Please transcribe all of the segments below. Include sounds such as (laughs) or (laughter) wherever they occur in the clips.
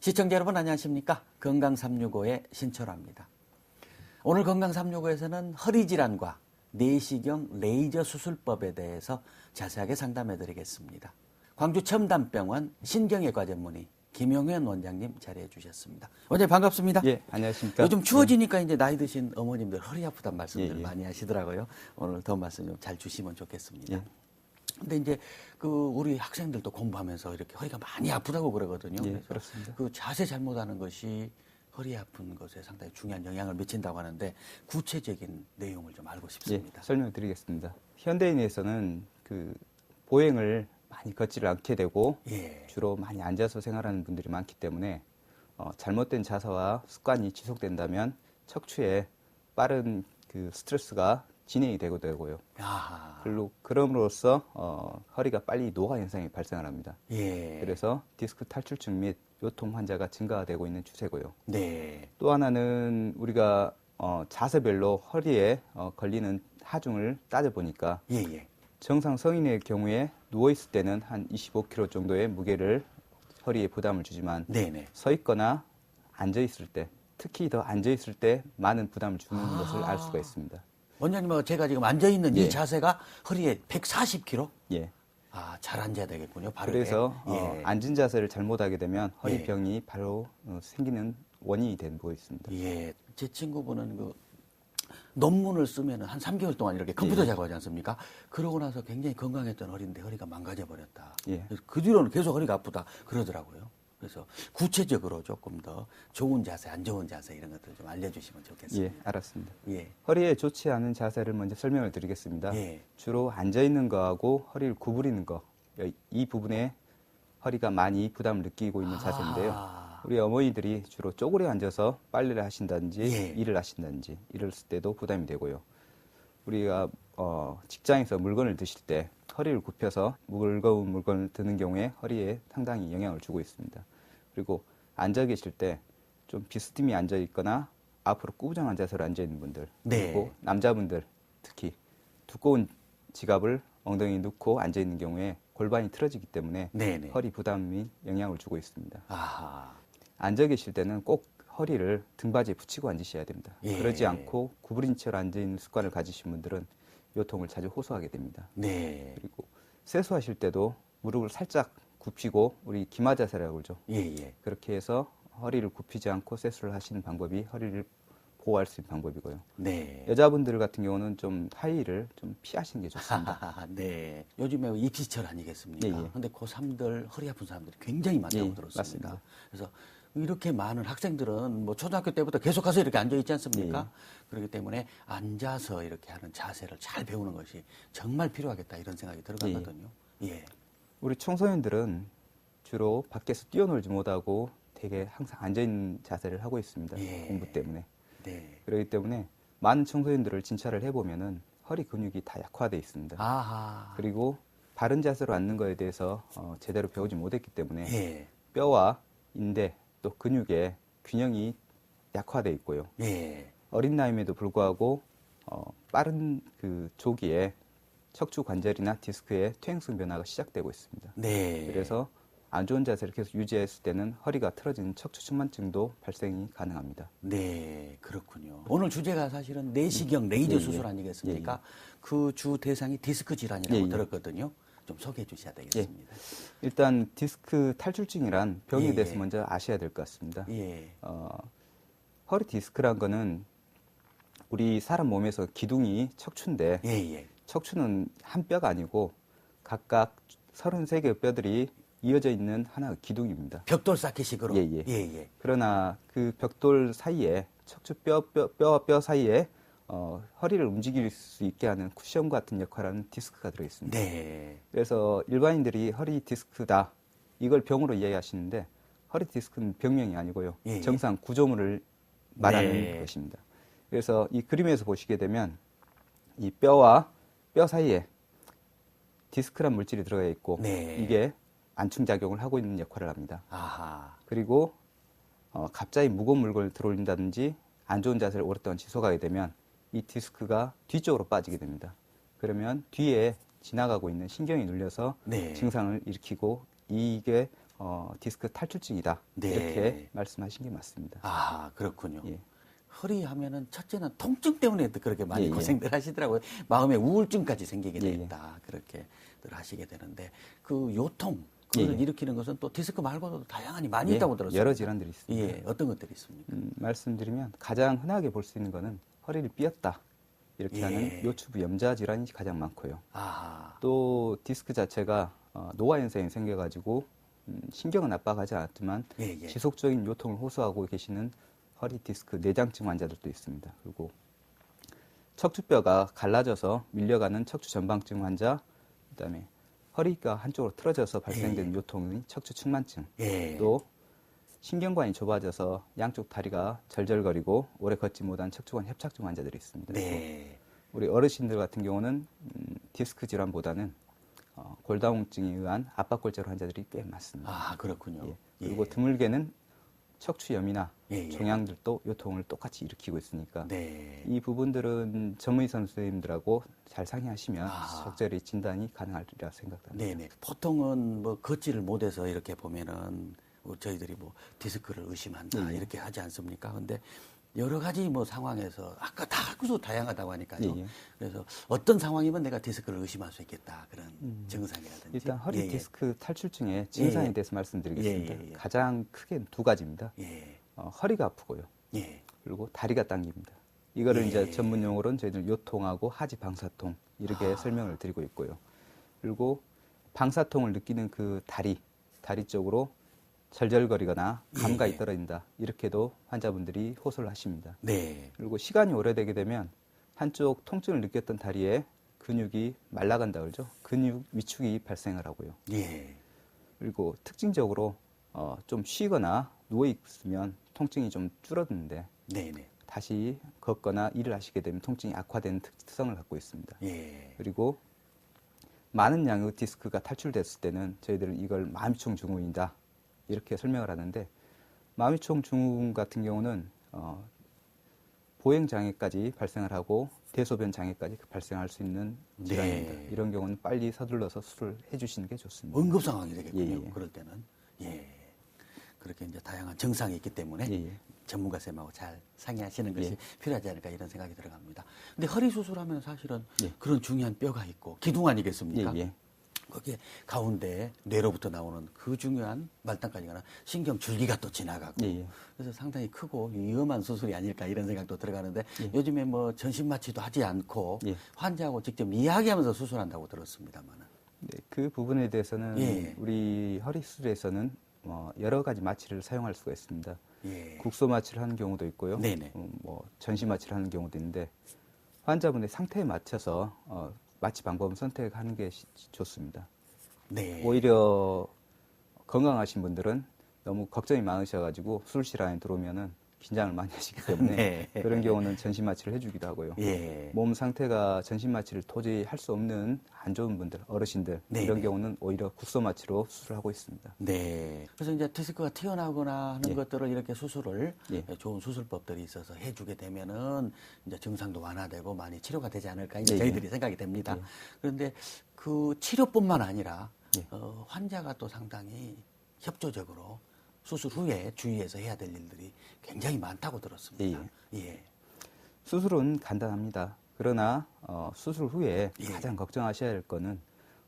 시청자 여러분 안녕하십니까? 건강 365의 신철화입니다. 오늘 건강 365에서는 허리 질환과 내시경 레이저 수술법에 대해서 자세하게 상담해 드리겠습니다. 광주 첨단병원 신경외과 전문의 김용현 원장님 자리해 주셨습니다. 원장님 반갑습니다. 예, 안녕하십니까. 요즘 추워지니까 이제 나이 드신 어머님들 허리 아프단 말씀들 예, 예. 많이 하시더라고요. 오늘 더 말씀 좀 잘 주시면 좋겠습니다. 예. 근데 이제 그 우리 학생들도 공부하면서 이렇게 허리가 많이 아프다고 그러거든요. 예, 그렇습니다. 그 자세 잘못하는 것이 허리 아픈 것에 상당히 중요한 영향을 미친다고 하는데 구체적인 내용을 좀 알고 예, 싶습니다. 설명드리겠습니다. 현대인에서는 그 보행을 많이 걷지를 않게 되고 예. 주로 많이 앉아서 생활하는 분들이 많기 때문에 어, 잘못된 자세와 습관이 지속된다면 척추에 빠른 그 스트레스가 진행이 되고 되고요. 아하. 그리고 그럼으로써 어, 허리가 빨리 노화 현상이 발생을 합니다. 예. 그래서 디스크 탈출증 및 요통 환자가 증가되고 있는 추세고요. 네. 또 하나는 우리가 어, 자세별로 허리에 어, 걸리는 하중을 따져보니까 예, 예. 정상 성인의 경우에 누워있을 때는 한 25kg 정도의 무게를 허리에 부담을 주지만 네네. 서 있거나 앉아있을 때 특히 더 앉아있을 때 많은 부담을 주는 아. 것을 알 수가 있습니다. 원장님하고 제가 지금 앉아 있는 예. 이 자세가 허리에 140kg? 예. 아, 잘 앉아야 되겠군요. 바로. 그래서 어, 예. 앉은 자세를 잘못하게 되면 예. 허리병이 바로 어, 생기는 원인이 되고 있습니다. 예. 제 친구분은 그 논문을 쓰면 한 3개월 동안 이렇게 컴퓨터 예. 작업하지 않습니까? 그러고 나서 굉장히 건강했던 허리인데 허리가 망가져 버렸다. 예. 그 뒤로는 계속 허리가 아프다 그러더라고요. 그래서 구체적으로 조금 더 좋은 자세, 안 좋은 자세 이런 것들 좀 알려주시면 예, 좋겠습니다. 알았습니다. 예. 허리에 좋지 않은 자세를 먼저 설명을 드리겠습니다. 예. 주로 앉아 있는 거하고 허리를 구부리는 거, 이 부분에 허리가 많이 부담을 느끼고 있는 자세인데요. 아. 우리 어머니들이 주로 쪼그려 앉아서 빨래를 하신다든지 예. 일을 하신다든지 이랬을 때도 부담이 되고요. 우리가 어, 직장에서 물건을 드실 때 허리를 굽혀서 무거운 물건을 드는 경우에 허리에 상당히 영향을 주고 있습니다. 그리고 앉아 계실 때 좀 비스듬히 앉아 있거나 앞으로 꾸부정한 자세로 앉아 있는 분들 네. 그리고 남자분들 특히 두꺼운 지갑을 엉덩이에 넣고 앉아 있는 경우에 골반이 틀어지기 때문에 네네. 허리 부담이 영향을 주고 있습니다. 아하. 앉아 계실 때는 꼭 허리를 등받이에 붙이고 앉으셔야 됩니다. 예. 그러지 않고 구부린 채로 앉아 있는 습관을 가지신 분들은 요통을 자주 호소하게 됩니다. 네. 그리고 세수하실 때도 무릎을 살짝 굽히고 우리 기마 자세라고 그러죠. 예, 예. 그렇게 해서 허리를 굽히지 않고 세수를 하시는 방법이 허리를 보호할 수 있는 방법이고요. 네. 여자분들 같은 경우는 좀 하이를 좀 피하시는 게 좋습니다. (laughs) 네. 요즘에 입시철 아니겠습니까? 예, 예. 근데 고3들 허리 아픈 사람들이 굉장히 많다고 예, 들었습니다. 맞습니다. 그래서 이렇게 많은 학생들은 뭐 초등학교 때부터 계속 가서 이렇게 앉아 있지 않습니까? 예, 그렇기 때문에 앉아서 이렇게 하는 자세를 잘 배우는 것이 정말 필요하겠다 이런 생각이 들어가거든요. 예. 우리 청소년들은 주로 밖에서 뛰어놀지 못하고 되게 항상 앉아 있는 자세를 하고 있습니다. 예. 공부 때문에. 네. 그렇기 때문에 많은 청소년들을 진찰을 해보면은 허리 근육이 다 약화돼 있습니다. 아하. 그리고 바른 자세로 앉는 거에 대해서 어, 제대로 배우지 못했기 때문에 예. 뼈와 인대 또 근육의 균형이 약화돼 있고요. 예. 어린 나이임에도 불구하고 어, 빠른 그 조기에 척추 관절이나 디스크의 퇴행성 변화가 시작되고 있습니다. 네. 그래서 안 좋은 자세를 계속 유지했을 때는 허리가 틀어지는 척추 측만증도 발생이 가능합니다. 네, 그렇군요. 오늘 주제가 사실은 내시경 레이저 예, 예. 수술 아니겠습니까? 예, 예. 그주 대상이 디스크 질환이라고 예, 예. 들었거든요. 좀 소개해 주셔야 되겠습니다. 일단 디스크 탈출증이란 병에 예, 대해서 예. 먼저 아셔야 될 것 같습니다. 예. 어, 허리 디스크란 거는 우리 사람 몸에서 기둥이 척추인데 예, 예. 척추는 한 뼈가 아니고 각각 33개의 뼈들이 이어져 있는 하나의 기둥입니다. 벽돌 쌓기식으로. 예, 예. 예, 예. 그러나 그 벽돌 사이에 척추 뼈, 뼈, 뼈와 뼈 사이에 어, 허리를 움직일 수 있게 하는 쿠션 같은 역할을 하는 디스크가 들어있습니다. 네. 그래서 일반인들이 허리 디스크다 이걸 병으로 이해하시는데 허리 디스크는 병명이 아니고요. 예, 예. 정상 구조물을 말하는 네. 것입니다. 그래서 이 그림에서 보시게 되면 이 뼈와 뼈 사이에 디스크란 물질이 들어가 있고 네. 이게 안충 작용을 하고 있는 역할을 합니다. 아하. 그리고 어, 갑자기 무거운 물건을 들어올린다든지 안 좋은 자세를 오랫동안 지속하게 되면 이 디스크가 뒤쪽으로 빠지게 됩니다. 그러면 뒤에 지나가고 있는 신경이 눌려서 네. 증상을 일으키고 이게 어, 디스크 탈출증이다. 네. 이렇게 말씀하신 게 맞습니다. 아, 그렇군요. 예. 허리 하면은 첫째는 통증 때문에 또 그렇게 많이 예, 예. 고생들 하시더라고요. 마음에 우울증까지 생기게 예, 예. 되겠다. 그렇게들 하시게 되는데 그 요통 그걸 예, 예. 일으키는 것은 또 디스크 말고도 다양하니 많이 예, 있다고 들었어요. 여러 질환들이 있습니다. 예, 어떤 것들이 있습니까? 음, 말씀드리면 가장 흔하게 볼 수 있는 거는 허리를 삐었다. 이렇게 예. 하는 요추부 염좌 질환이 가장 많고요. 아, 또 디스크 자체가 어, 노화 현상이 생겨가지고 음, 신경은 압박하지 않았지만 예, 예. 지속적인 요통을 호소하고 계시는 허리 디스크 내장증 환자들도 있습니다. 그리고 척추뼈가 갈라져서 밀려가는 척추 전방증 환자, 그다음에 허리가 한쪽으로 틀어져서 발생되는 요통의 척추 측만증, 예. 또 신경관이 좁아져서 양쪽 다리가 절절거리고 오래 걷지 못한 척추관 협착증 환자들이 있습니다. 네. 우리 어르신들 같은 경우는 음, 디스크 질환보다는 어, 골다공증에 의한 압박골절 환자들이 꽤 많습니다. 아, 그렇군요. 예. 그리고 예. 드물게는 척추염이나 예, 예. 종양들도 요통을 똑같이 일으키고 있으니까 네. 이 부분들은 전문의 선 생님들하고 잘 상의하시면 아. 적절히 진단이 가능하리라 생각합니다. 네네. 보통은 뭐 걷지를 못해서 이렇게 보면은 뭐 저희들이 뭐 디스크를 의심한다 예, 예. 이렇게 하지 않습니까? 근데 여러 가지 뭐 상황에서 아까 다 그수 다양하다고 하니까요. 예, 예. 그래서 어떤 상황이면 내가 디스크를 의심할 수 있겠다 그런 증상이라든지. 음. 일단 허리 예, 예. 디스크 탈출증의 증상에 예. 대해서 말씀드리겠습니다. 예, 예, 예. 가장 크게 두 가지입니다. 예. 어, 허리가 아프고요. 예. 그리고 다리가 당깁니다. 이거를 예. 이제 전문 용어로는 저희들 요통하고 하지 방사통 이렇게 아. 설명을 드리고 있고요. 그리고 방사통을 느끼는 그 다리, 다리 쪽으로 절절거리거나 감각이 예. 떨어진다. 이렇게도 환자분들이 호소를 하십니다. 네. 그리고 시간이 오래되게 되면 한쪽 통증을 느꼈던 다리에 근육이 말라간다 그러죠. 근육 위축이 발생을 하고요. 예. 그리고 특징적으로 어, 좀 쉬거나 누워 있으면 통증이 좀 줄어드는데 네네. 다시 걷거나 일을 하시게 되면 통증이 악화되는 특- 특성을 갖고 있습니다. 예. 그리고 많은 양의 디스크가 탈출됐을 때는 저희들은 이걸 마미총 증후군이다 이렇게 설명을 하는데 마미총 증후군 같은 경우는 어, 보행 장애까지 발생을 하고 대소변 장애까지 발생할 수 있는 네. 질환입니다. 이런 경우는 빨리 서둘러서 수술을 해주시는 게 좋습니다. 응급 상황이 되겠군요. 예, 예. 그럴 때는. 예. 그렇게 이제 다양한 증상이 있기 때문에 예, 예. 전문가 쌤하고 잘 상의하시는 것이 예. 필요하지 않을까 이런 생각이 들어갑니다. 근데 허리 수술하면 사실은 예. 그런 중요한 뼈가 있고 기둥 아니겠습니까? 거기에 가운데 뇌로부터 나오는 그 중요한 말단까지 가는 신경 줄기가 또 지나가고 예, 예. 그래서 상당히 크고 위험한 수술이 아닐까 이런 생각도 들어가는데 예. 요즘에 뭐 전신 마취도 하지 않고 예. 환자하고 직접 이야기하면서 수술한다고 들었습니다만은 네, 그 부분에 대해서는 예. 우리 허리 수술에서는 어, 여러 가지 마취를 사용할 수가 있습니다. 예. 국소 마취를 하는 경우도 있고요. 네네. 어, 뭐 전시 마취를 하는 경우도 있는데 환자분의 상태에 맞춰서 어, 마취 방법을 선택하는 게 시- 좋습니다. 네. 오히려 건강하신 분들은 너무 걱정이 많으셔가지고 수술실 안에 들어오면은 긴장을 많이 하시기 때문에 네. 그런 경우는 전신 마취를 해주기도 하고요. 예. 몸 상태가 전신 마취를 도저히 할 수 없는 안 좋은 분들, 어르신들 네, 이런 네. 경우는 오히려 국소 마취로 수술하고 있습니다. 네. 그래서 이제 디스크가 튀어나오거나 하는 예. 것들을 이렇게 수술을 예. 좋은 수술법들이 있어서 해주게 되면은 이제 증상도 완화되고 많이 치료가 되지 않을까 이제 예, 저희들이 예. 생각이 됩니다. 예. 그런데 그 치료뿐만 아니라 예. 어, 환자가 또 상당히 협조적으로 수술 후에 주의해서 해야 될 일들이 굉장히 많다고 들었습니다. 예. 수술은 간단합니다. 그러나 어, 수술 후에 예. 가장 걱정하셔야 할 거는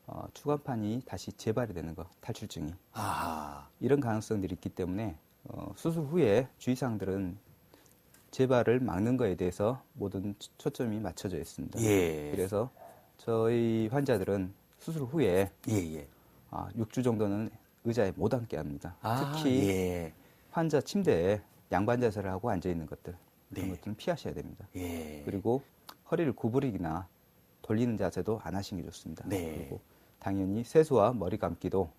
어, 추간판이 다시 재발이 되는 거, 탈출증이 아, 이런 가능성들이 있기 때문에 어, 수술 후에 주의사항들은 재발을 막는 거에 대해서 모든 초- 초점이 맞춰져 있습니다. 예. 그래서 저희 환자들은 수술 후에 예, 예. 아, 6주 정도는 의자에 못 앉게 합니다. 아, 특히 예. 환자 침대에 양반 자세를 하고 앉아 있는 것들 그런 네. 것들은 피하셔야 됩니다. 예. 그리고 허리를 구부리기나 돌리는 자세도 안 하시는 게 좋습니다. 네. 그리고 당연히 세수와 머리 감기도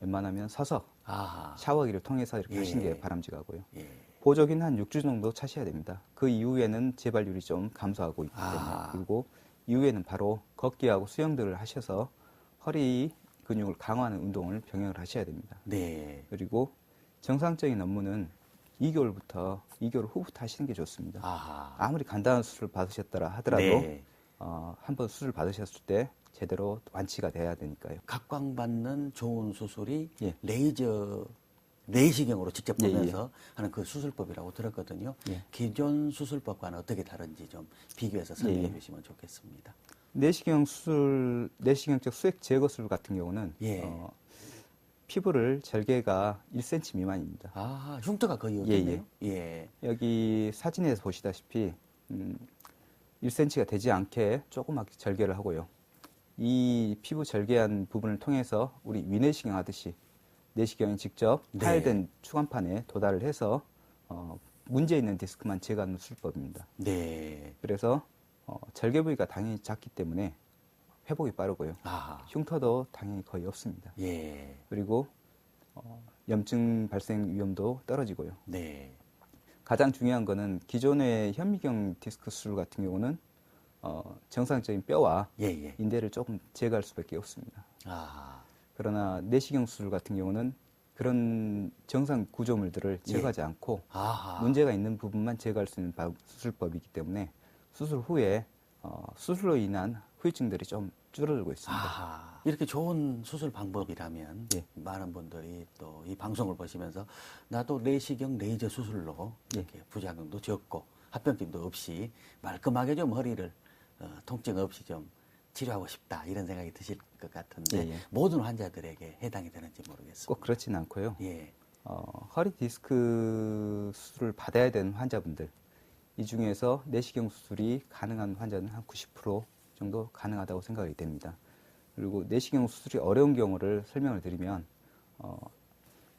웬만하면 서서 아, 샤워기를 통해서 이렇게 예. 하시는 게 바람직하고요. 예. 보조기는 한 6주 정도 차셔야 됩니다. 그 이후에는 재발률이 좀 감소하고 있기 때문에 아. 그리고 이후에는 바로 걷기하고 수영들을 하셔서 허리 근육을 강화하는 운동을 병행을 하셔야 됩니다. 네. 그리고 정상적인 업무는 2개월부터 2개월 후부터 하시는 게 좋습니다. 아하. 아무리 간단한 수술 받으셨더라 하더라도 네. 어, 한번 수술 받으셨을 때 제대로 완치가 돼야 되니까요. 각광받는 좋은 수술이 예. 레이저 내시경으로 직접 예, 예. 보면서 하는 그 수술법이라고 들었거든요. 예. 기존 수술법과는 어떻게 다른지 좀 비교해서 설명해 예, 예. 주시면 좋겠습니다. 내시경 수술, 내시경적 수액 제거술 같은 경우는 예. 어, 피부를 절개가 1cm 미만입니다. 아, 흉터가 거의 예, 없겠네요. 예. 여기 사진에서 보시다시피 음, 1cm가 되지 않게 조그맣게 절개를 하고요. 이 피부 절개한 부분을 통해서 우리 위내시경 하듯이 내시경이 직접 네. 파열된 추간판에 도달을 해서 어, 문제 있는 디스크만 제거하는 수술법입니다. 네. 그래서 어, 절개 부위가 당연히 작기 때문에 회복이 빠르고요. 아, 흉터도 당연히 거의 없습니다. 예. 그리고 어, 염증 발생 위험도 떨어지고요. 네. 가장 중요한 거는 기존의 현미경 디스크 수술 같은 경우는 어, 정상적인 뼈와 예, 예. 인대를 조금 제거할 수밖에 없습니다. 아, 그러나 내시경 수술 같은 경우는 그런 정상 구조물들을 제거하지 않고 예. 아하. 문제가 있는 부분만 제거할 수 있는 바- 수술법이기 때문에 수술 후에 어, 수술로 인한 후유증들이 좀 줄어들고 있습니다. 아하. 이렇게 좋은 수술 방법이라면 예. 많은 분들이 또 이 방송을 보시면서 나도 내시경 레이저 수술로 예. 이렇게 부작용도 적고 합병증도 없이 말끔하게 좀 허리를 어, 통증 없이 좀 치료하고 싶다 이런 생각이 드실 것 같은데 예, 예. 모든 환자들에게 해당이 되는지 모르겠습니다. 꼭 그렇지는 않고요. 예. 어, 허리 디스크 수술을 받아야 되는 환자분들 이 중에서 내시경 수술이 가능한 환자는 한 90% 정도 가능하다고 생각이 됩니다. 그리고 내시경 수술이 어려운 경우를 설명을 드리면 어,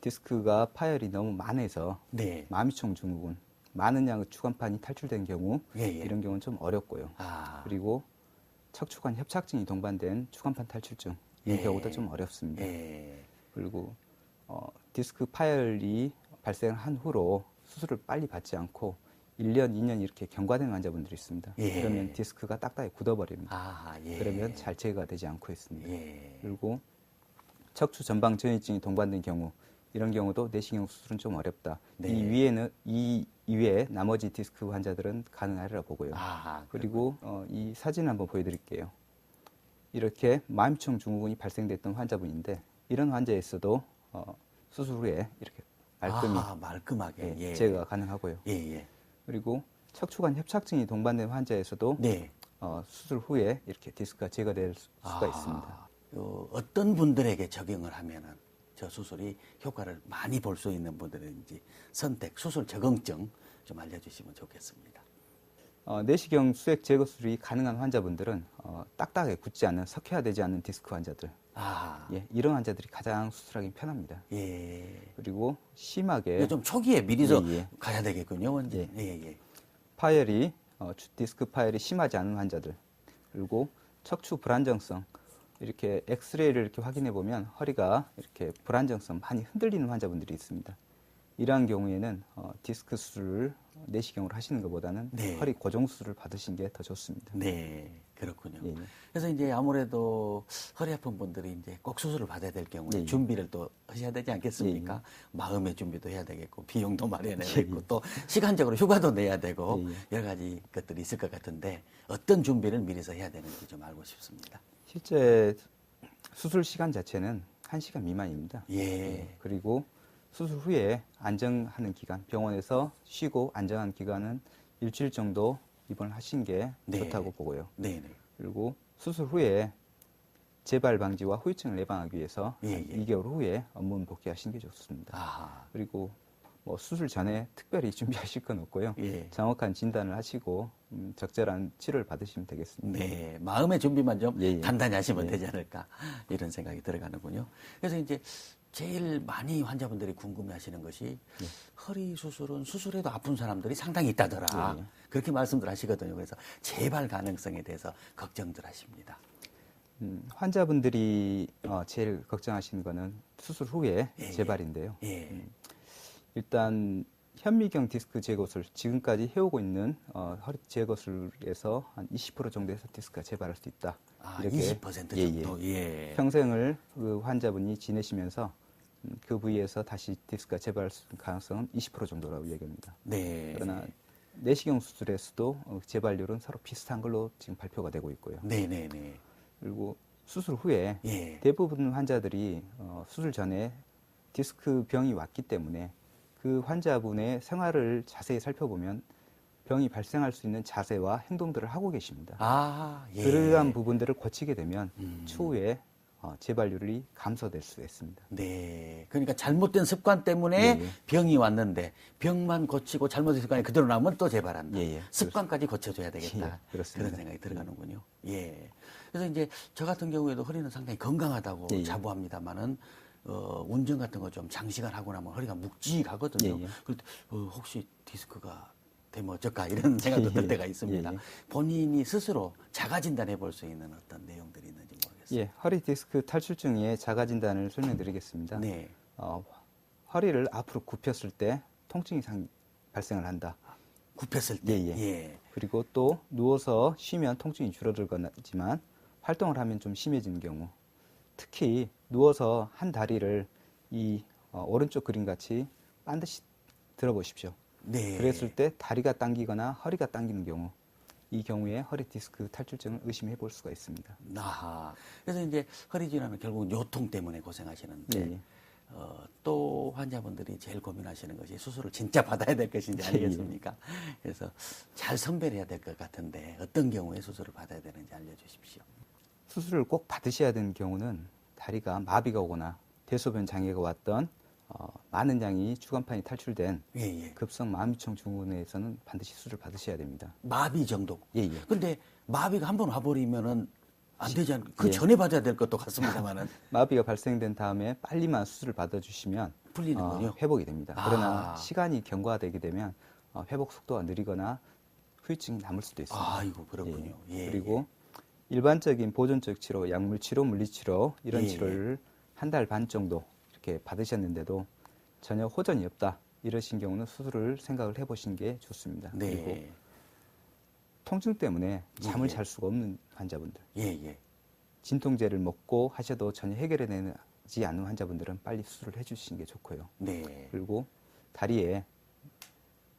디스크가 파열이 너무 많아서 네. 마미총 증후군 많은 양의 추간판이 탈출된 경우 예, 예. 이런 경우는 좀 어렵고요. 아. 그리고 척추관 협착증이 동반된 추간판 탈출증 이 예. 경우도 좀 어렵습니다. 예. 그리고 어, 디스크 파열이 발생한 후로 수술을 빨리 받지 않고 1년, 2년 이렇게 경과된 환자분들이 있습니다. 예. 그러면 디스크가 딱딱히 굳어버립니다. 아, 예. 그러면 잘 제거가 되지 않고 있습니다. 예. 그리고 척추 전방 전이증이 동반된 경우 이런 경우도 내시경 수술은 좀 어렵다. 네. 이 위에는 이 이외에 나머지 디스크 환자들은 가능하리라 보고요. 아, 그리고 어, 이 사진 한번 보여드릴게요. 이렇게 마음총 증후군이 발생됐던 환자분인데 이런 환자에서도 어, 수술 후에 이렇게 말끔히 아, 말끔하게. 예, 예. 제거가 가능하고요. 예, 예. 그리고 척추관 협착증이 동반된 환자에서도 네. 어, 수술 후에 이렇게 디스크가 제거될 수- 수가 아, 있습니다. 어, 어떤 분들에게 적용을 하면은 저 수술이 효과를 많이 볼 수 있는 분들인지 선택, 수술 적응증 좀 알려주시면 좋겠습니다. 어, 내시경 수액 제거 수술이 가능한 환자분들은 어, 딱딱하게 굳지 않는 석회화되지 않는 디스크 환자들, 아, 예, 이런 환자들이 가장 수술하기 편합니다. 예. 그리고 심하게 좀 초기에 미리서 예, 예. 가야 되겠군요, 원지. 예. 예, 예. 파열이 어, 주- 디스크 파열이 심하지 않은 환자들 그리고 척추 불안정성 이렇게 엑스레이를 이렇게 확인해 보면 허리가 이렇게 불안정성 많이 흔들리는 환자분들이 있습니다. 이러한 경우에는 어, 디스크 수술을 내시경으로 하시는 것보다는 네. 허리 고정 수술을 받으신 게 더 좋습니다. 네, 그렇군요. 예, 예. 그래서 이제 아무래도 허리 아픈 분들이 이제 꼭 수술을 받아야 될 경우에 예, 예. 준비를 또 하셔야 되지 않겠습니까? 마음의 준비도 해야 되겠고 비용도 마련해야 예, 되고 예. 또 시간적으로 휴가도 내야 되고 예, 예. 여러 가지 것들이 있을 것 같은데 어떤 준비를 미리서 해야 되는지 좀 알고 싶습니다. 실제 수술 시간 자체는 1시간 미만입니다. 예. 그리고 수술 후에 안정하는 기간, 병원에서 쉬고 안정한 기간은 일주일 정도 입원을 하신 게 네. 좋다고 보고요. 네, 네. 그리고 수술 후에 재발 방지와 후유증을 예방하기 위해서 예, 한 예. 2개월 후에 업무 복귀하시는 게 좋습니다. 아하. 그리고 뭐 수술 전에 특별히 (laughs) 준비하실 건 없고요. 예. 정확한 진단을 하시고 음, 적절한 치료를 받으시면 되겠습니다. 네, 마음의 준비만 좀 예, 예. 단단히 하시면 예. 되지 않을까 이런 생각이 들어가는군요. 그래서 이제 제일 많이 환자분들이 궁금해하시는 것이 허리 수술은 수술해도 아픈 사람들이 상당히 있다더라 예, 예. 그렇게 말씀들 하시거든요. 그래서 재발 가능성에 대해서 걱정들 하십니다. 음, 환자분들이 어, 제일 걱정하시는 거는 수술 후에 예, 예. 재발인데요. 예, 일단 현미경 디스크 제거술 지금까지 해오고 있는 어, 허리 제거술에서 한 20% 정도에서 디스크가 재발할 수 있다. 아, 이렇게 20% 예, 예. 정도. 예. 평생을 그 환자분이 지내시면서 음, 그 부위에서 다시 디스크가 재발할 가능성은 20% 정도라고 얘기합니다. 네. 그러나 내시경 수술에서도 어, 재발률은 서로 비슷한 걸로 지금 발표가 되고 있고요. 네, 네, 네. 그리고 수술 후에 예. 대부분 환자들이 어, 수술 전에 디스크 병이 왔기 때문에 그 환자분의 생활을 자세히 살펴보면 병이 발생할 수 있는 자세와 행동들을 하고 계십니다. 아, 예. 그러한 부분들을 고치게 되면 음. 추후에 어, 재발률이 감소될 수 있습니다. 네. 그러니까 잘못된 습관 때문에 예, 예. 병이 왔는데 병만 고치고 잘못된 습관이 그대로 나오면 또 재발한다. 예, 예. 습관까지 고쳐줘야 되겠다. 예, 그렇습니다. 그런 생각이 들어가는군요. 예. 그래서 이제 저 같은 경우에도 허리는 상당히 건강하다고 예, 예. 자부합니다만은 어, 운전 같은 거 좀 장시간 하고 나면 허리가 묵직하거든요. 예, 예. 그럴 때 어, 혹시 디스크가 되면 어쩔까 이런 생각도 들 (laughs) 예, 때가 있습니다. 예, 예. 본인이 스스로 자가 진단해 볼 수 있는 어떤 내용들이 있는 예, 허리 디스크 탈출증의 자가 진단을 설명드리겠습니다. 네. 어, 허리를 앞으로 굽혔을 때 통증이 상, 발생을 한다. 굽혔을 때. 예, 예. 예. 그리고 또 누워서 쉬면 통증이 줄어들거나지만 활동을 하면 좀 심해지는 경우 특히 누워서 한 다리를 이 어, 오른쪽 그림 같이 반드시 들어보십시오. 네. 그랬을 때 다리가 당기거나 허리가 당기는 경우 이 경우에 허리 디스크 탈출증을 의심해 볼 수가 있습니다. 아하. 그래서 이제 허리 질환은 결국은 요통 때문에 고생하시는데 예, 예. 어, 또 환자분들이 제일 고민하시는 것이 수술을 진짜 받아야 될 것인지 예, 아니겠습니까? 그래서 잘 선별해야 될 것 같은데 어떤 경우에 수술을 받아야 되는지 알려주십시오. 수술을 꼭 받으셔야 되는 경우는 다리가 마비가 오거나 대소변 장애가 왔던 어, 많은 양이 주간판이 탈출된 예, 예. 급성 마비청 증후군에서는 반드시 수술을 받으셔야 됩니다. 마비 정도. 예, 예. 근데 마비가 한 번 와버리면은 안 되지 않, 그 예. 전에 받아야 될 것도 같습니다만은. (laughs) 마비가 발생된 다음에 빨리만 수술을 받아주시면 풀리는군요. 어, 회복이 됩니다. 아. 그러나 시간이 경과되게 되면 어, 회복 속도가 느리거나 후유증이 남을 수도 있습니다. 아이고, 그렇군요. 예, 그리고 일반적인 보존적 치료, 약물 치료, 물리 치료 이런 예, 치료를 한 달 반 정도 이렇게 받으셨는데도 전혀 호전이 없다 이러신 경우는 수술을 생각을 해보시는 게 좋습니다. 그리고 네. 통증 때문에 잠을 예. 잘 수가 없는 환자분들, 예, 예. 진통제를 먹고 하셔도 전혀 해결해내지 않는 환자분들은 빨리 수술을 해주시는 게 좋고요. 네. 그리고 다리에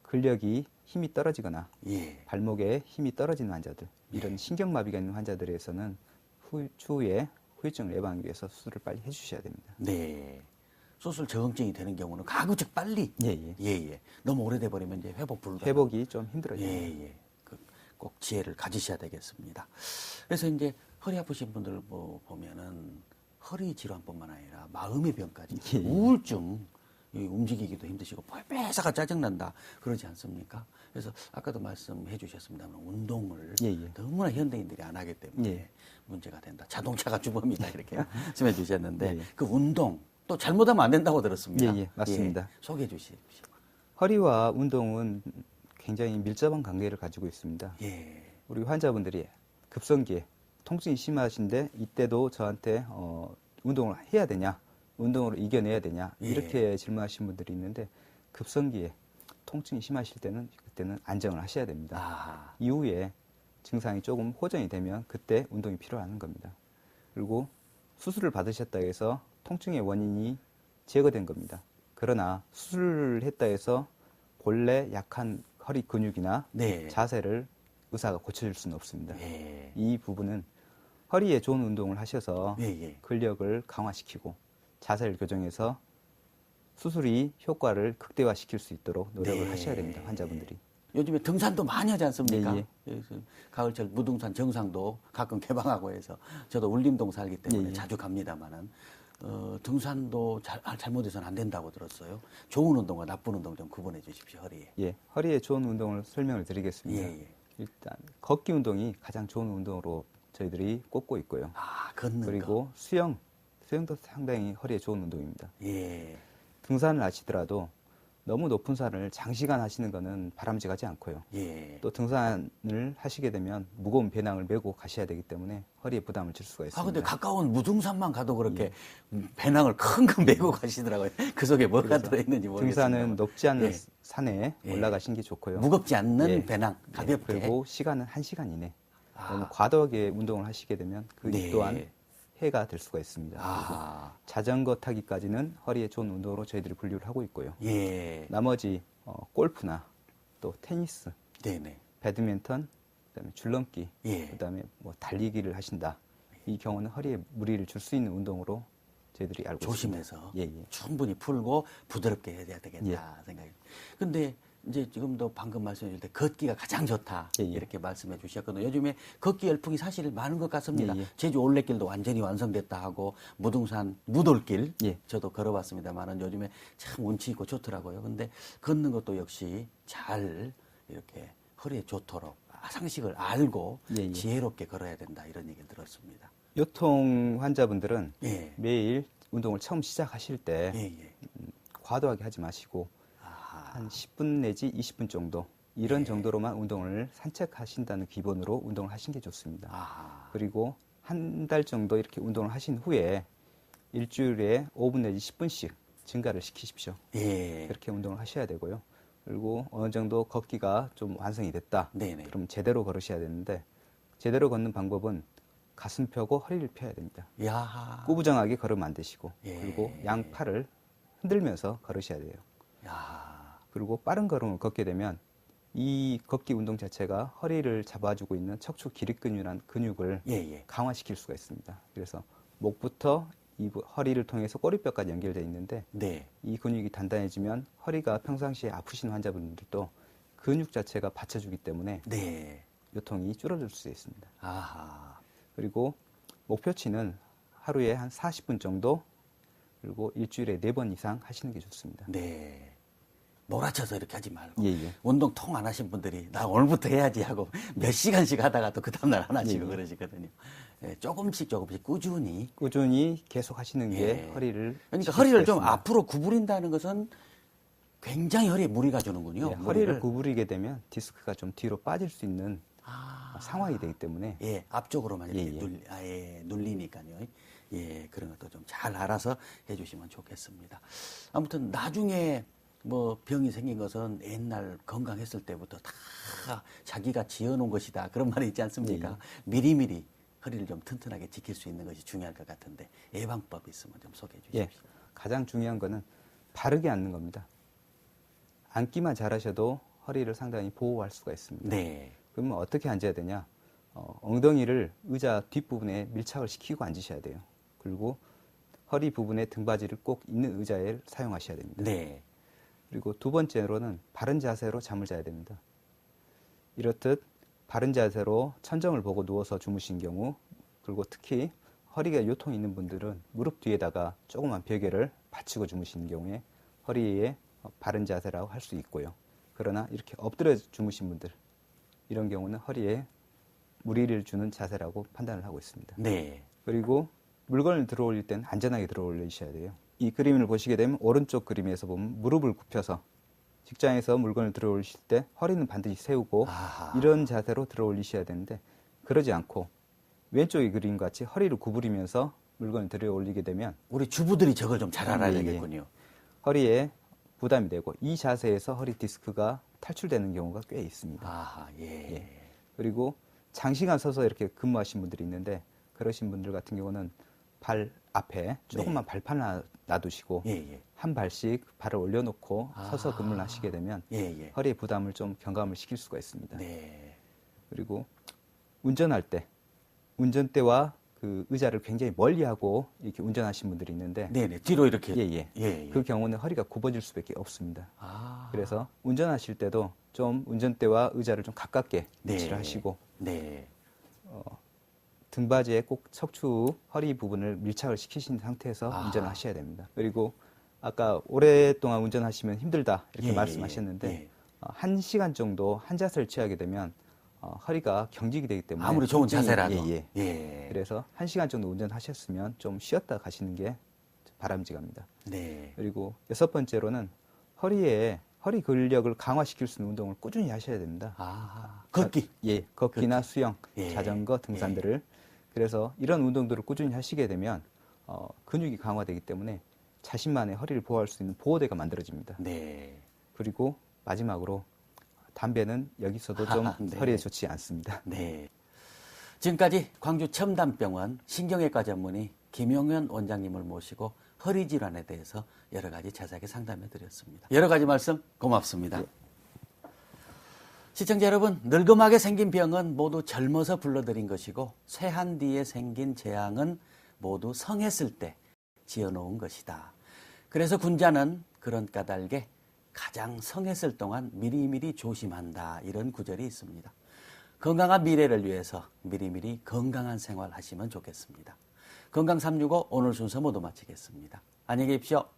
근력이 힘이 떨어지거나 예. 발목에 힘이 떨어지는 환자들, 이런 신경마비가 있는 환자들에서는 후, 추후에 후유증을 예방하기 위해서 수술을 빨리 해주셔야 됩니다. 네. 수술 적응증이 되는 경우는 가급적 빨리. 예, 예. 예, 예. 너무 오래돼 버리면 이제 회복 불가. 회복이 좀 힘들어요. 예, 예. 그, 꼭 지혜를 가지셔야 되겠습니다. 그래서 이제 허리 아프신 분들 뭐 보면은 허리 질환뿐만 아니라 마음의 병까지 예, 예. 우울증 이 움직이기도 힘드시고 회사가 짜증난다 그러지 않습니까? 그래서 아까도 말씀해 주셨습니다만 운동을 예, 예. 너무나 현대인들이 안 하기 때문에 예. 문제가 된다. 자동차가 주범이다 이렇게 (laughs) 말씀해 주셨는데 예, 예. 그 운동 또 잘못하면 안 된다고 들었습니다. 예, 예, 맞습니다. 예, 소개해 주십시오. 허리와 운동은 굉장히 밀접한 관계를 가지고 있습니다. 예. 우리 환자분들이 급성기에 통증이 심하신데 이때도 저한테 어, 운동을 해야 되냐, 운동으로 이겨내야 되냐 예. 이렇게 질문하신 분들이 있는데 급성기에 통증이 심하실 때는 그때는 안정을 하셔야 됩니다. 아, 이후에 증상이 조금 호전이 되면 그때 운동이 필요한 겁니다. 그리고 수술을 받으셨다 해서 통증의 원인이 제거된 겁니다. 그러나 수술을 했다 해서 본래 약한 허리 근육이나 네. 자세를 의사가 고쳐줄 수는 없습니다. 예. 이 부분은 허리에 좋은 운동을 하셔서 예, 예. 근력을 강화시키고 자세를 교정해서 수술이 효과를 극대화시킬 수 있도록 노력을 네. 하셔야 됩니다. 환자분들이. 요즘에 등산도 많이 하지 않습니까? 예, 그래서 가을철 무등산 정상도 가끔 개방하고 해서 저도 울림동 살기 때문에 예, 예. 자주 갑니다만은 어, 등산도 잘, 아, 잘못해서는 안 된다고 들었어요. 좋은 운동과 나쁜 운동 좀 구분해 주십시오 허리에. 예, 허리에 좋은 운동을 설명을 드리겠습니다. 예, 예. 일단 걷기 운동이 가장 좋은 운동으로 저희들이 꼽고 있고요. 아 걷는 그리고 수영, 수영도 상당히 허리에 좋은 운동입니다. 거. 예. 등산을 하시더라도 너무 높은 산을 장시간 하시는 것은 바람직하지 않고요. 예. 또 등산을 하시게 되면 무거운 배낭을 메고 가셔야 되기 때문에 허리에 부담을 줄 수가 있습니다. 아 근데 가까운 무등산만 가도 그렇게 배낭을 큰 거 메고 가시더라고요. (laughs) 그 속에 뭐가 들어있는지 모르겠습니다. 등산은 높지 않은 예. 산에 예. 올라가신 게 좋고요. 무겁지 않는 예. 배낭 예, 가볍게. 그리고 시간은 한시간 이내. 아. 너무 과도하게 운동을 하시게 되면 그 네. 또한 해가 될 수가 있습니다. 아. 자전거 타기까지는 허리에 좋은 운동으로 저희들이 분류를 하고 있고요. 예. 나머지 어, 골프나 또 테니스, 네네. 배드민턴, 그다음에 줄넘기, 예. 그다음에 뭐 달리기를 하신다. 이 경우는 허리에 무리를 줄 수 있는 운동으로 저희들이 알고 조심해서 있습니다. 예, 예. 충분히 풀고 부드럽게 해야 되겠다 예. 생각이. 근데 이제 지금도 방금 말씀해 주실 때 걷기가 가장 좋다 예, 예. 이렇게 말씀해 주셨거든요. 요즘에 걷기 열풍이 사실 많은 것 같습니다. 예, 예. 제주 올레길도 완전히 완성됐다 하고 무등산 무돌길 예. 저도 걸어봤습니다만은 요즘에 참 운치 있고 좋더라고요. 근데 걷는 것도 역시 잘 이렇게 허리에 좋도록 상식을 알고 예, 예. 지혜롭게 걸어야 된다 이런 얘기를 들었습니다. 요통 환자분들은 예. 매일 운동을 처음 시작하실 때 예, 예. 과도하게 하지 마시고. 한 10분 내지 20분 정도 이런 예. 정도로만 운동을 산책하신다는 기본으로 운동을 하신 게 좋습니다. 아하. 그리고 한 달 정도 이렇게 운동을 하신 후에 일주일에 5분 내지 10분씩 증가를 시키십시오. 예. 그렇게 운동을 하셔야 되고요. 그리고 어느 정도 걷기가 좀 완성이 됐다. 네네. 그럼 제대로 걸으셔야 되는데 제대로 걷는 방법은 가슴 펴고 허리를 펴야 됩니다. 야. 꾸부정하게 걸으면 안 되시고 예. 그리고 양 팔을 흔들면서 걸으셔야 돼요. 야. 그리고 빠른 걸음을 걷게 되면 이 걷기 운동 자체가 허리를 잡아주고 있는 척추 기립근이라는 근육을 예, 예. 강화시킬 수가 있습니다. 그래서 목부터 이 부- 허리를 통해서 꼬리뼈까지 연결되어 있는데 네. 이 근육이 단단해지면 허리가 평상시에 아프신 환자분들도 근육 자체가 받쳐주기 때문에 네. 요통이 줄어들 수 있습니다. 아하. 그리고 목표치는 하루에 한 40분 정도 그리고 일주일에 4번 이상 하시는 게 좋습니다. 네. 몰아쳐서 이렇게 하지 말고. 예, 예. 운동 통 안 하신 분들이 나 오늘부터 해야지 하고 (laughs) 몇 시간씩 하다가 또 그 다음날 안 하시고 예, 예. 그러시거든요. 예, 조금씩 조금씩 꾸준히. 꾸준히 계속 하시는 게 예. 허리를 그러니까 허리를 좀. 앞으로 구부린다는 것은 굉장히 허리에 무리가 주는군요. 예, 무리를. 허리를 구부리게 되면 디스크가 좀 뒤로 빠질 수 있는 아. 상황이 되기 때문에 예, 앞쪽으로만 이렇게 예, 예. 눌, 아 예 눌리니까요. 예, 그런 것도 좀 잘 알아서 해주시면 좋겠습니다. 아무튼 나중에 뭐 병이 생긴 것은 옛날 건강했을 때부터 다 자기가 지어놓은 것이다. 그런 말이 있지 않습니까? 예, 예. 미리미리 허리를 좀 튼튼하게 지킬 수 있는 것이 중요할 것 같은데 예방법 있으면 좀 소개해 주십시오. 예, 가장 중요한 거는 바르게 앉는 겁니다. 앉기만 잘하셔도 허리를 상당히 보호할 수가 있습니다. 네. 그러면 어떻게 앉아야 되냐? 어, 엉덩이를 의자 뒷부분에 밀착을 시키고 앉으셔야 돼요. 그리고 허리 부분에 등받이를 꼭 있는 의자에 사용하셔야 됩니다. 네. 그리고 두 번째로는 바른 자세로 잠을 자야 됩니다. 이렇듯 바른 자세로 천정을 보고 누워서 주무신 경우, 그리고 특히 허리가 요통이 있는 분들은 무릎 뒤에다가 조그만 베개를 받치고 주무시는 경우에 허리에 바른 자세라고 할 수 있고요. 그러나 이렇게 엎드려 주무신 분들, 이런 경우는 허리에 무리를 주는 자세라고 판단을 하고 있습니다. 네. 그리고 물건을 들어 올릴 땐 안전하게 들어 올리셔야 돼요. 이 그림을 보시게 되면 오른쪽 그림에서 보면 무릎을 굽혀서 직장에서 물건을 들어 올리실 때 허리는 반드시 세우고 아하. 이런 자세로 들어 올리셔야 되는데 그러지 않고 왼쪽의 그림 같이 허리를 구부리면서 물건을 들어 올리게 되면 우리 주부들이 저걸 좀 잘 알아야 예, 예. 되겠군요. 허리에 부담이 되고 이 자세에서 허리 디스크가 탈출되는 경우가 꽤 있습니다. 아하, 예. 예. 그리고 장시간 서서 이렇게 근무하신 분들이 있는데 그러신 분들 같은 경우는 발 앞에 조금만 발판을 놔- 놔두시고 네. 예, 예. 한 발씩 발을 올려놓고 아. 서서 근무를 하시게 되면 예, 예. 허리의 부담을 좀 경감을 시킬 수가 있습니다. 네. 그리고 운전할 때 운전대와 그 의자를 굉장히 멀리하고 이렇게 운전하신 분들이 있는데 네네. 뒤로 이렇게. 예, 예. 예, 예. 그 경우는 허리가 굽어질 수밖에 없습니다. 아. 그래서 운전하실 때도 좀 운전대와 의자를 좀 가깝게 네. 위치를 하시고 네. 등받이에 꼭 척추 허리 부분을 밀착을 시키신 상태에서 아하. 운전을 하셔야 됩니다. 그리고 아까 오랫동안 운전하시면 힘들다 이렇게 예, 예, 말씀하셨는데 예. 어, 한 시간 정도 한 자세를 취하게 되면 어, 허리가 경직이 되기 때문에 아무리 좋은 자세라도. 예, 예. 예. 그래서 한 시간 정도 운전하셨으면 좀 쉬었다 가시는 게 바람직합니다. 네. 그리고 여섯 번째로는 허리에 허리 근력을 강화시킬 수 있는 운동을 꾸준히 하셔야 됩니다. 아. 걷기. 예, 걷기나 수영, 예, 자전거, 등산들을 그래서 이런 운동들을 꾸준히 하시게 되면 어, 근육이 강화되기 때문에 자신만의 허리를 보호할 수 있는 보호대가 만들어집니다. 네. 그리고 마지막으로 담배는 여기서도 좀 (laughs) 네. 허리에 좋지 않습니다. (laughs) 네. 지금까지 광주 첨단병원 신경외과 전문의 김용현 원장님을 모시고 허리 질환에 대해서 여러 가지 자세하게 상담해 드렸습니다. 여러 가지 말씀 고맙습니다. 시청자 여러분, 늙음하게 생긴 병은 모두 젊어서 불러들인 것이고 쇠한 뒤에 생긴 재앙은 모두 성했을 때 지어놓은 것이다. 그래서 군자는 그런 까닭에 가장 성했을 동안 미리미리 조심한다. 이런 구절이 있습니다. 건강한 미래를 위해서 미리미리 건강한 생활 하시면 좋겠습니다. 건강 365 오늘 순서 모두 마치겠습니다. 안녕히 계십시오.